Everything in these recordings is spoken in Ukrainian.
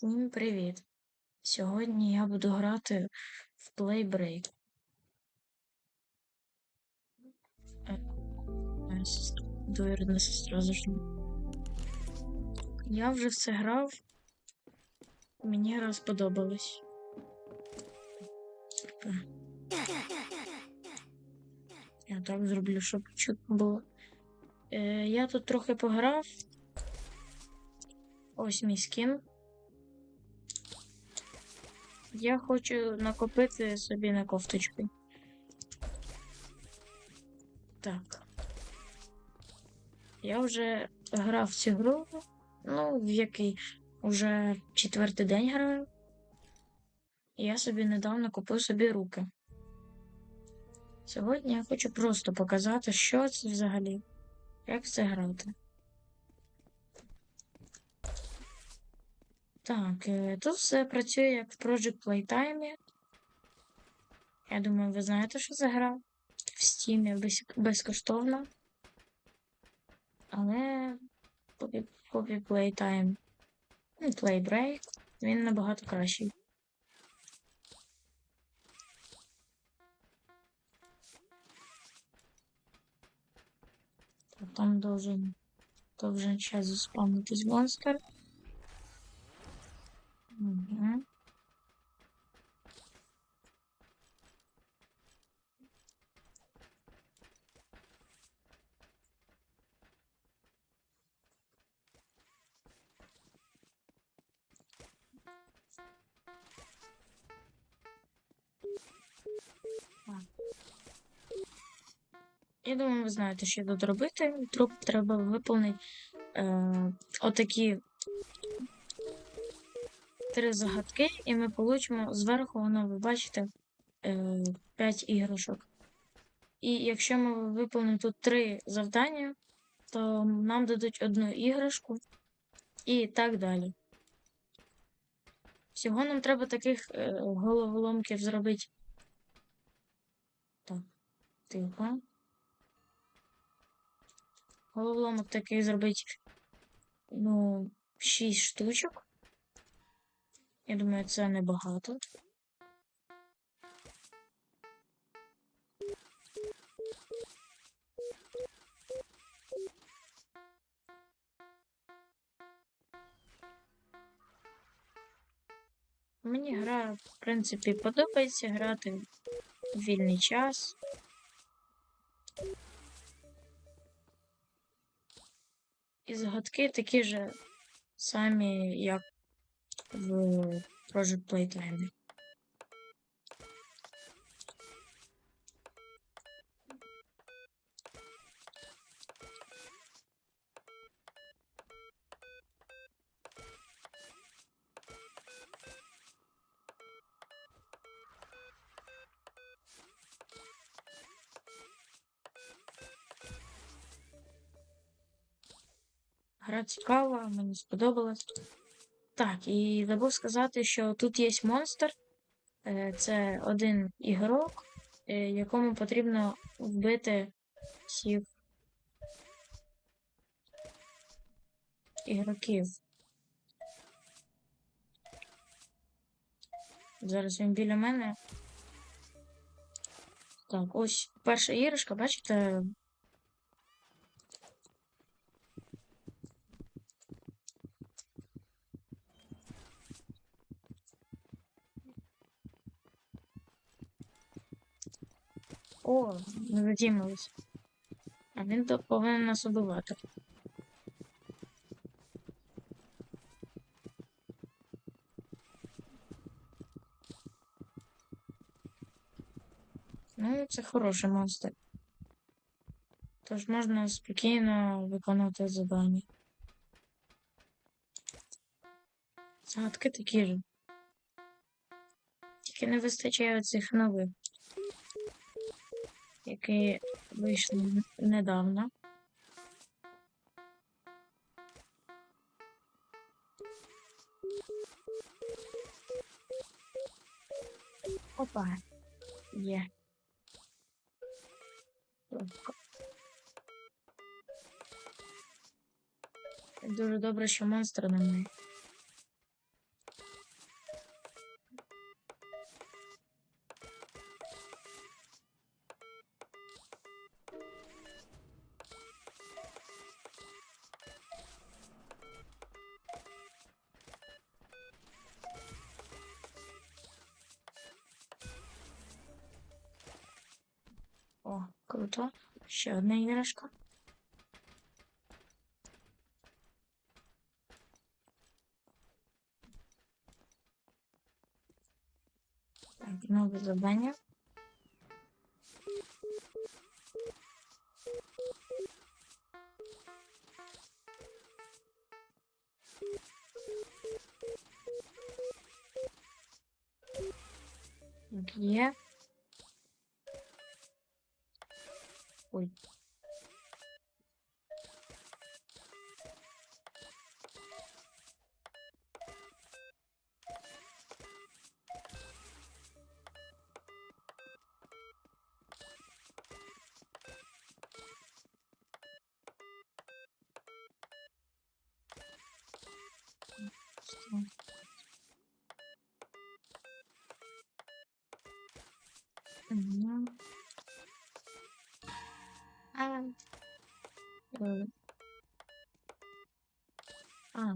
Всім привіт! Сьогодні я буду грати в сестра, Двоюрідна сестра зайшла. Я вже все грав. Мені гра сподобалась. Я так зроблю, щоб чутно було. Е, я тут трохи пограв. Ось мій скін. Я хочу накопити собі на кофточку. Так. Я вже грав цю гру, ну, в який вже четвертий день граю. Я собі недавно купив собі руки. Сьогодні я хочу просто показати, що це взагалі, як це грати. Так, е, тут все працює як в Project Playtime. Я думаю, ви знаєте, що за гра в Steam без, безкоштовна. Але поки Playtime, ну, Playbreak, він набагато кращий. Там должен, должен сейчас заспавнитись монстр. Я думаю, ви знаєте, що тут робити. Труп треба виконати е, отакі три загадки, і ми получимо зверху, воно, ви бачите, е, 5 іграшок. І якщо ми виконуємо тут три завдання, то нам дадуть одну іграшку і так далі. Всього нам треба таких е, головоломків зробити. Так, тихо. Головоломок таких зробити, ну, 6 штучок. Я думаю, це небагато. Мені гра, в принципі, подобається грати в вільний час. І загадки такі ж самі, як в Project Playtime. Гра цікава, мені сподобалась. Так, і забув сказати, що тут є монстр. Е, Це один ігрок, е, якому потрібно вбити всіх ігроків. Зараз він біля мене. Так, ось перша іграшка, бачите? О, не задімались. А він то повинен нас убивати. Ну, це хороший монстр. Тож можна спокійно виконувати завдання. Загадки такі ж. Тільки не вистачає цих нових, які вийшли недавно. Опа. Є. Дуже добре, що монстра немає. Круто. Ще одна іграшка. Так, нове завдання. Є. Ой. Что? А. А.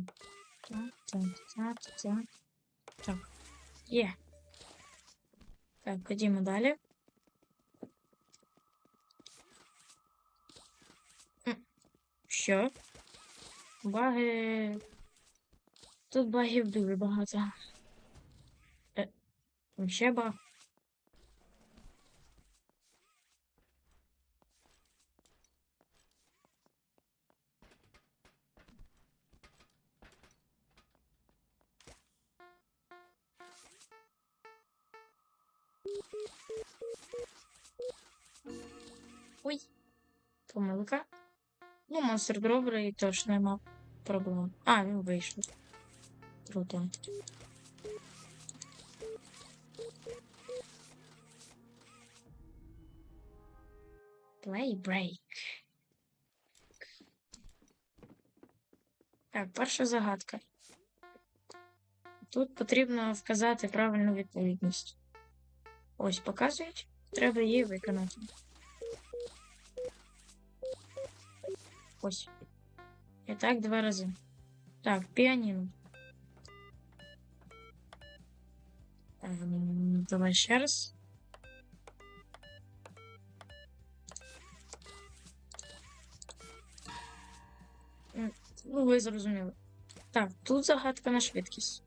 Так. Є. Так, ходімо далі. Що? Баги. Тут багів дуже багато. Е, ще баг. Монстр добрий, тож нема проблем. А, він вийшов. Круто. Play break. Так, перша загадка. Тут потрібно вказати правильну відповідність. Ось показують. Треба її виконати. Ось. І так два рази. Так, піаніно. Ем, Давай ще раз. М, Ну, ви зрозуміли. Так, тут загадка на швидкість.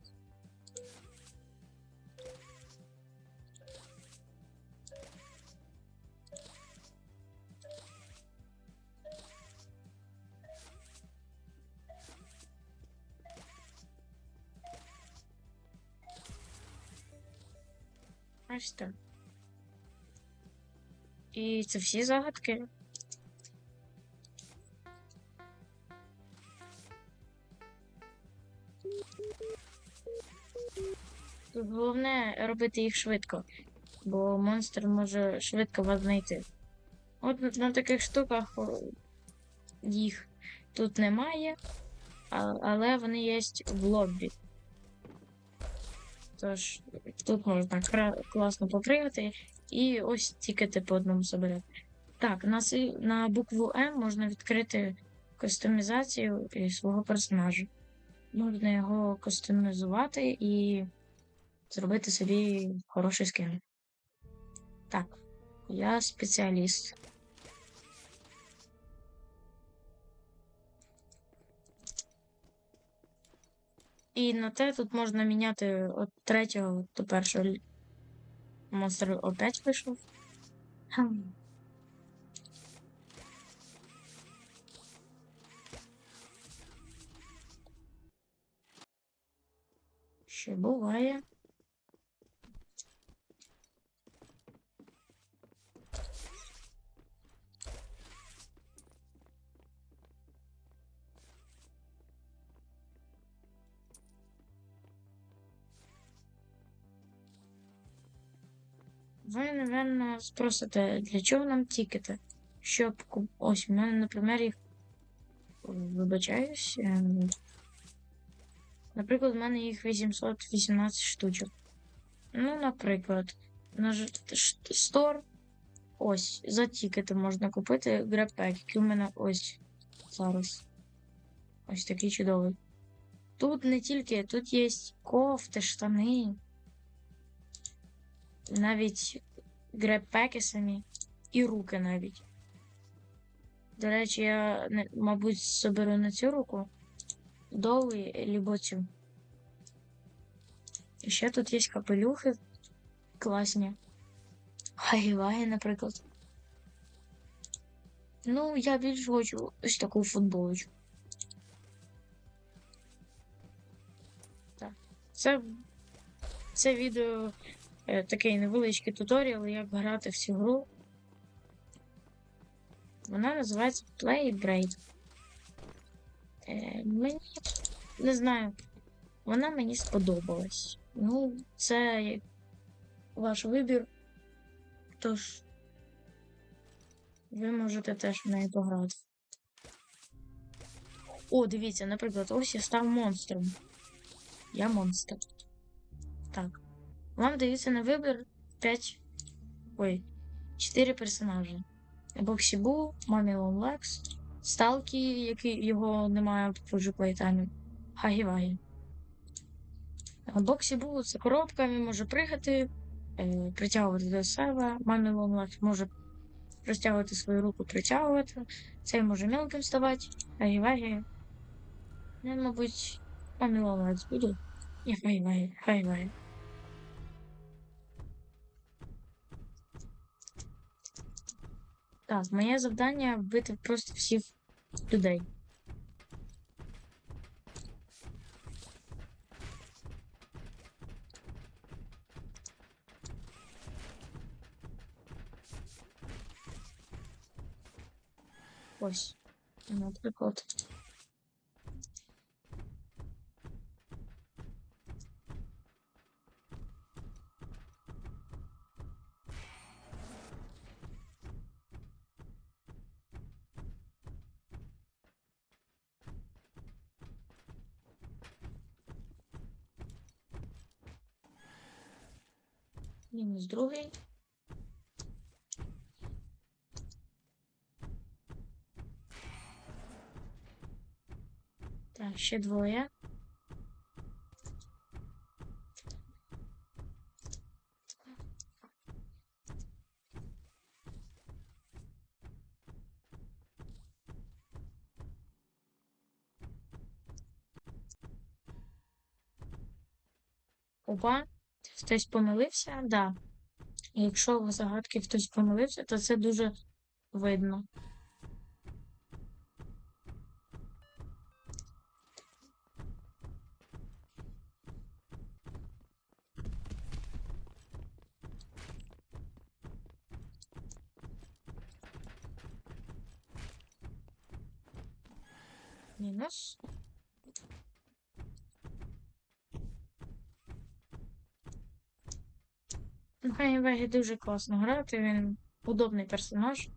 Ось так. І це всі загадки. Тут головне робити їх швидко, бо монстр може швидко вас знайти. От на таких штуках їх тут немає, але вони є в лоббі. Тож тут можна класно попригати і ось тікати по одному собі. Так, на, на букву М можна відкрити кастомізацію свого персонажа. Можна його кастомізувати і зробити собі хороший скин. Так, я спеціаліст. І на те тут можна міняти від третього до першого. Монстр опять вийшов. Ще буває. Ви, напевно, спросите, для чого нам тікети? Щоб куп- ось у мене, наприклад, їх вибачаюсь. ем, Наприклад, в мене їх 818 штучок. Ну, наприклад, на ж- ш- Store. Ось, за тікети можна купити грепек, який у мене ось зараз. Ось такий чудовий. Тут не тільки, тут є кофти, штани. Навіть грепеки самі. І руки навіть. До речі, я, мабуть, соберу на цю руку довгий, либо цю. І ще тут є капелюхи класні. Хагіваги, наприклад. Ну, я більш хочу ось таку футболочку. Так. Це, це відео такий невеличкий туторіал, як грати в цю гру. Вона називається Play Braid. Е, мені не знаю. Вона мені сподобалась. Ну, це ваш вибір. Тож ви можете теж в неї пограти. О, дивіться, наприклад, ось я став монстром. Я монстр. Так. Вам дається на вибір 5. Ой, 4 персонажі. Боксібу, Мамілон Лекс, Сталкі, який його немає в Fuji Playtime, Хагі-Вагі. Боксібу це коробка, він може пригати, е, притягувати до себе. Мамілон Лекс може розтягувати свою руку, притягувати. Цей може мелким ставати, Хагі-Вагі. Ну, мабуть, Мамілон Лекс буду. Ні, Хагі-Вагі, Хагі-Вагі. Так, моє завдання вбити просто всіх людей. Ось, наприклад. Мінус другий. Так, ще двоє. Опа, хтось помилився? Да. Якщо в загадки хтось помилився, то це дуже видно. Мінус. Хані дуже класно грати, він удобний персонаж.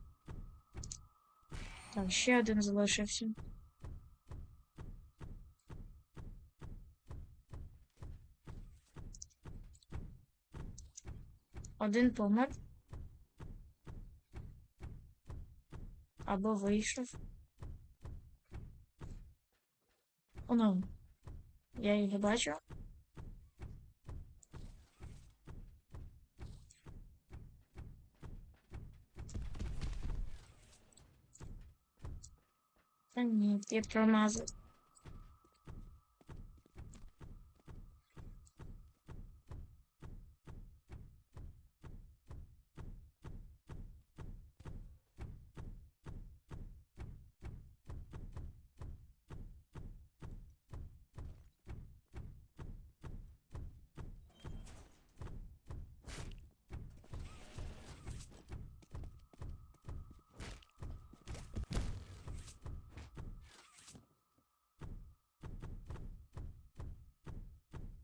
Так, ще один залишився. Один помер. Або вийшов. О, ну. Я її бачу. Та ні, я промазав.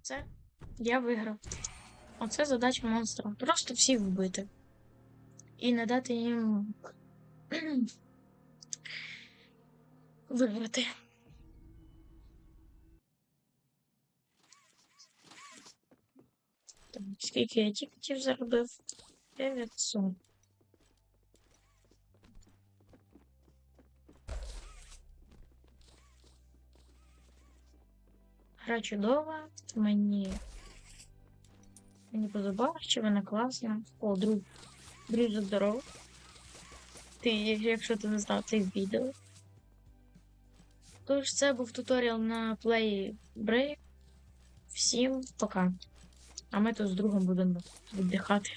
Це я виграв. Оце задача монстра. Просто всіх вбити. І не дати їм виграти. Так, скільки я тікетів заробив? 900. Гра чудова, мені. Мені подобалось, чи вона класна. О, друг. Друзі, здоров. ти, якщо ти не знав цих відео. Тож, це був туторіал на Play Brave. Всім пока. А ми тут з другом будемо віддихати.